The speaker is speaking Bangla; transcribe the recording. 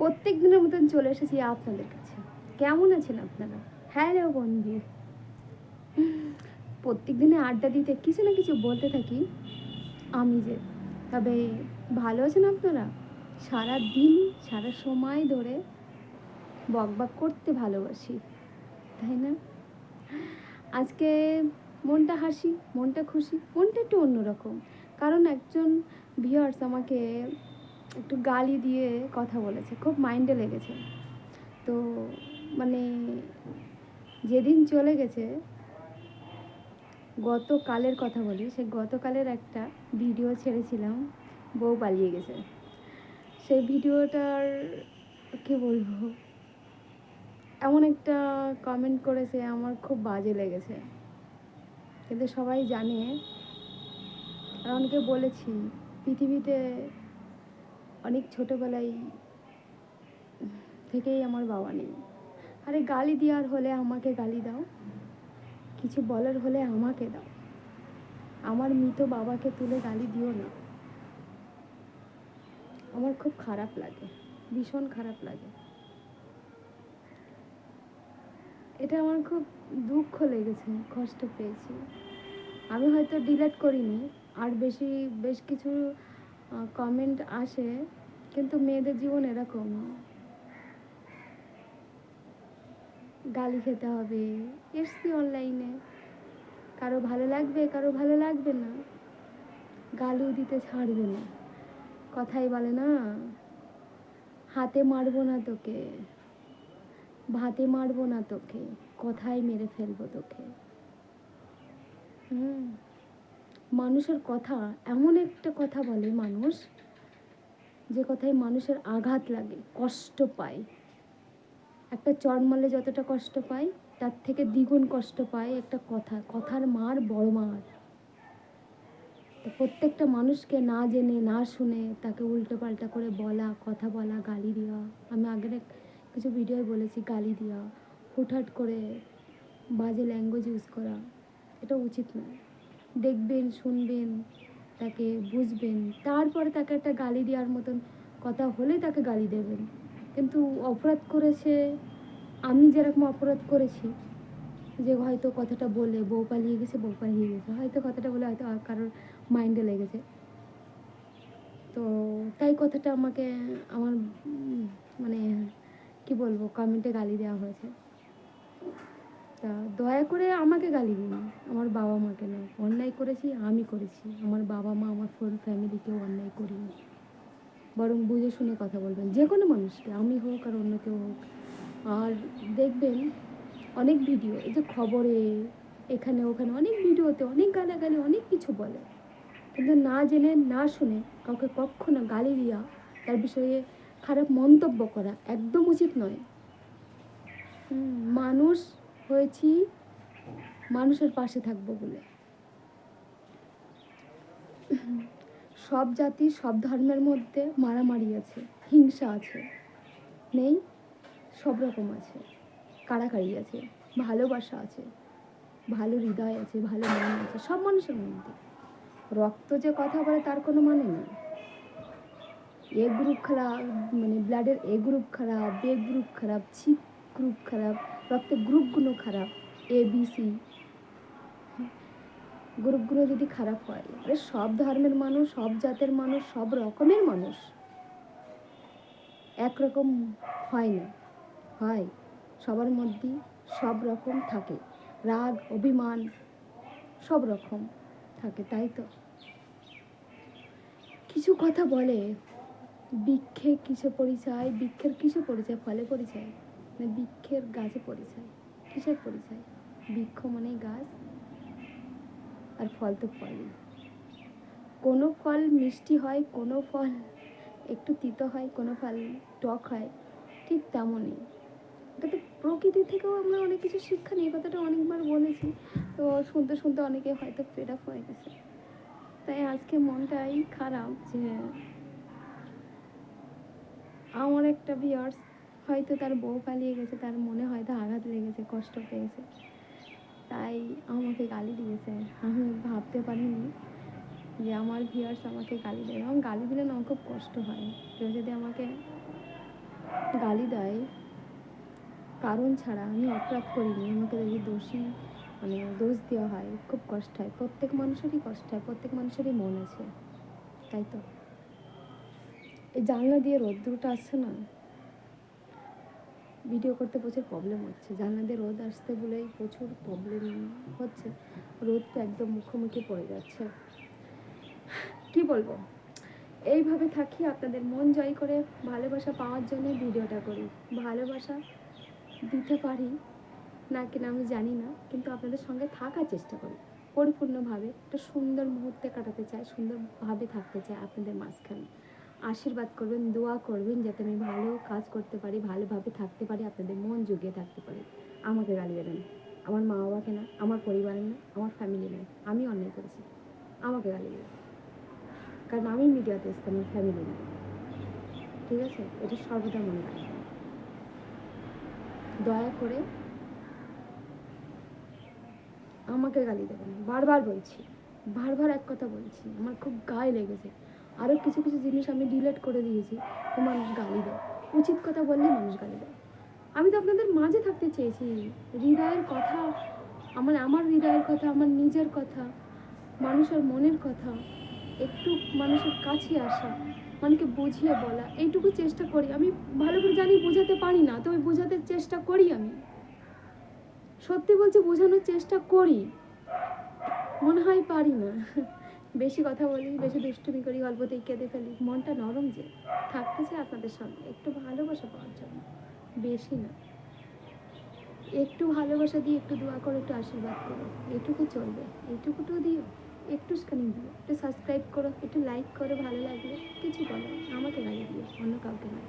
প্রত্যেক দিনের মতন চলে এসেছি আপনাদের কাছে। কেমন আছেন আপনারা? হ্যাঁ হ্যালো, বন্ধু। প্রত্যেক দিনে আড্ডা দিতে কিছু না কিছু বলতে থাকি। আমি যে, তবে ভালো আছেন আপনারা? সারা দিন, সারা সময় ধরে বকবক করতে ভালোবাসি, তাই না? আজকে মনটা হাসি, মনটা খুশি, মনটা একটু অন্যরকম। কারণ একজন ভিউয়ার্স আমাকে একটু গালি দিয়ে কথা বলেছে, খুব মাইন্ডে লেগেছে। তো মানে যেদিন চলে গেছে, গতকালের কথা বলি, সে গতকালের একটা ভিডিও ছেড়েছিলাম, বউ পালিয়ে গেছে। সেই ভিডিওটার কি বলব? এমন একটা কমেন্ট করেছে, আমার খুব বাজে লেগেছে। কিন্তু সবাই জানে আর অনেকে বলেছি, পৃথিবীতে অনেক ছোটোবেলায় থেকেই আমার বাবা নেই। আরে গালি দেওয়ার হলে আমাকে গালি দাও। কিছু বলার হলে আমাকে দাও। আমার মৃত বাবাকে তুলে গালি দিও না। আমার খুব খারাপ লাগে, ভীষণ খারাপ লাগে। এটা আমার খুব দুঃখ লেগেছে, কষ্ট পেয়েছি। আমি হয়তো ডিলেট করিনি, আর বেশি, বেশ কিছু কমেন্ট আসে, কিন্তু মেয়েদের জীবন এরকম। গালি খেতে হবে, এসছি অনলাইনে কারও ভালো লাগবে, কারও ভালো লাগবে না। গালিও দিতে ছাড়বে না। কথাই বলে না, হাতে মারবো না তোকে, ভাতে মারবো না তোকে, কথাই মেরে ফেলব তোকে। হুম। মানুষের কথা, এমন একটা কথা বলে মানুষ যে কথায় মানুষের আঘাত লাগে, কষ্ট পায়। একটা চড় মারলে যতটা কষ্ট পায়, তার থেকে দ্বিগুণ কষ্ট পায় একটা কথা, কথার মার বড় মার। তো প্রত্যেকটা মানুষকে না জেনে, না শুনে তাকে উল্টো পাল্টা করে বলা, কথা বলা, গালি দেওয়া। আমি আগের কিছু ভিডিওয় বলেছি, গালি দেওয়া, হুটহাট করে বাজে ল্যাঙ্গুয়েজ ইউজ করা, এটা উচিত নয়। দেখবেন, শুনবেন, তাকে বুঝবেন। তারপরে তাকে একটা গালি দেওয়ার মতন কথা হলে তাকে গালি দেবেন। কিন্তু অপরাধ করেছে, আমি যেরকম অপরাধ করেছি, যে হয়তো কথাটা বলে বউ পালিয়ে গেছে, বউ পালিয়ে গেছে। হয়তো কথাটা বলে হয়তো কারোর মাইন্ডে লেগেছে। তো তাই কথাটা আমাকে, আমার মানে কি বলব কমেন্টে গালি দেওয়া হয়েছে। তা দয়া করে আমাকে গালি দিন। আমার বাবা মাকে না অন্যায় করেছি, আমি করেছি। আমার বাবা মা, আমার ফুল ফ্যামিলিকেও অন্যায় করিনি। বরং বুঝে শুনে কথা বলবেন। যে কোনো মানুষকে, আমি হোক আর অন্য কেউ হোক। আর দেখবেন, অনেক ভিডিও এই যে খবরে, এখানে, ওখানে, অনেক ভিডিওতে অনেক গালাগালি, অনেক কিছু বলে। কিন্তু না জেনে, না শুনে কাউকে কখনো গালি দেওয়া তার বিষয়ে খারাপ মন্তব্য করা একদম উচিত নয়। মানুষ হয়েছি, মানুষের পাশে থাকব বলে। সব জাতি, সব ধর্মের মধ্যে মারামারি আছে, হিংসা আছে, নেই, সব রকম আছে কাড়াকাড়ি আছে, ভালোবাসা আছে, ভালো হৃদয় আছে, ভালো মন আছে, সব মানুষের মধ্যে। রক্ত যে কথা বলে তার কোনো মানে নেই। এ গ্রুপ খারাপ মানে ব্লাডের এ গ্রুপ খারাপ, বে গ্রুপ খারাপ সি গ্রুপ খারাপ রক্তের গ্রুপগুলো খারাপ এ বি সি গ্রুপগুলো যদি খারাপ হয়, আরে সব ধর্মের মানুষ, সব জাতের মানুষ, সব রকমের মানুষ। একরকম হয় না। হয়। সবার মধ্যেই সব রকম থাকে। রাগ, অভিমান, সব রকম থাকে, তাই তো? কিছু কথা বলে বৃক্ষে কিসে পরিচয়, বৃক্ষের কিসে পরিচয়, ফলে পরিচয়? বৃক্ষের গাছে পরিচয়। কিসের পরিচয়? বৃক্ষ মানেই গাছ, আর ফল তো ফলই। কোনো ফল মিষ্টি হয়, কোনো ফল একটু তিতো হয়, কোনো ফল টক হয়, ঠিক তেমনই। এটা তো প্রকৃতি থেকেও আমরা অনেক কিছু শিক্ষা নিই কথাটা অনেকবার বলেছি। তো শুনতে শুনতে অনেকে হয়তো ফেড আপ হয়ে গেছে। তাই আজকে মনটাই খারাপ যে আমার একটা ভিয়ার্স হয়তো তার বউ পালিয়ে গেছে, তার মনে হয়তো আঘাত লেগেছে, কষ্ট পেয়েছে। তাই আমাকে গালি দিয়েছে। আমি ভাবতে পারিনি যে আমার ভিউয়ার্স আমাকে গালি দেবে। এবং গালি দিলে না, আমার খুব কষ্ট হয়। কেউ যদি আমাকে গালি দেয়, কারণ ছাড়া আমি অপরাধ করিনি। আমাকে যদি দোষী মানে দোষ দেওয়া হয়, খুব কষ্ট হয়। প্রত্যেক মানুষেরই কষ্ট হয়, প্রত্যেক মানুষেরই মন আছে। তাই তো? এই জানলা দিয়ে রোদ্দুরটা আসছে না? ভিডিও করতে প্রচুর প্রবলেম হচ্ছে। জানলা রোদ আসতে বলেই প্রচুর প্রবলেম হচ্ছে। রোদটা একদম মুখোমুখি পড়ে যাচ্ছে। কি বলব? এইভাবে থাকি আপনাদের মন জয় করে, ভালোবাসা পাওয়ার জন্য ভিডিওটা করি। ভালোবাসা দিতে পারি না কিনা আমি জানি না, কিন্তু আপনাদের সঙ্গে থাকার চেষ্টা করি। পরিপূর্ণভাবে একটা সুন্দর মুহূর্তে কাটাতে চাই, সুন্দরভাবে থাকতে চাই আপনাদের মাঝখানে। আশীর্বাদ করবেন, দোয়া করবেন যাতে আমি ভালো কাজ করতে পারি, ভালোভাবে থাকতে পারি, আপনাদের মন জুগিয়ে থাকতে পারি। আমাকে গালি দেবেন আমার মা বাবাকে না, আমার পরিবারের না, আমার ফ্যামিলি নয় আমি অন্যায় করেছি। আমাকে গালি দেবেন। কারণ আমি মিডিয়াতে এসছি, আমার ফ্যামিলি নেই ঠিক আছে? এটা সর্বদা মনে রাখবেন। দয়া করে আমাকে গালি দেবেন বারবার বলছি। বারবার এক কথা বলছি। আমার খুব গায়ে লেগেছে। আরও কিছু কিছু জিনিস আমি ডিলেট করে দিয়েছি। তো মানুষ গালি দেয়। উচিত কথা বললে মানুষ গালি দেয়। আমি তো আপনাদের মাঝে থাকতে চেয়েছি। হৃদয়ের কথা, আমার আমার হৃদয়ের কথা, আমার নিজের কথা, মানুষের মনের কথা, একটু মানুষের কাছে আসা, মানুষকে বুঝিয়ে বলা, এইটুকু চেষ্টা করি। আমি ভালো করে জানি, বোঝাতে পারি না, তবে বোঝাতে চেষ্টা করি আমি। সত্যি বলছি, বোঝানোর চেষ্টা করি। মনে হয় পারি না। বেশি কথা বলি, বেশি দুষ্টুমি করি অল্পতেই কেঁদে ফেলি, মনটা নরম যে, থাকতে চাই আপনাদের সঙ্গে। একটু ভালোবাসা পাওয়ার জন্য। বেশি না। একটু ভালোবাসা দিয়ে একটু দোয়া করো, একটু আশীর্বাদ করো। এটুকু চলবে। এইটুকুটো দিও। একটু স্ক্যানিং দিও। একটু সাবস্ক্রাইব করো। একটু লাইক করো। ভালো লাগলে কিছু বলো। আমাকে গালি দিও। অন্য কাউকে না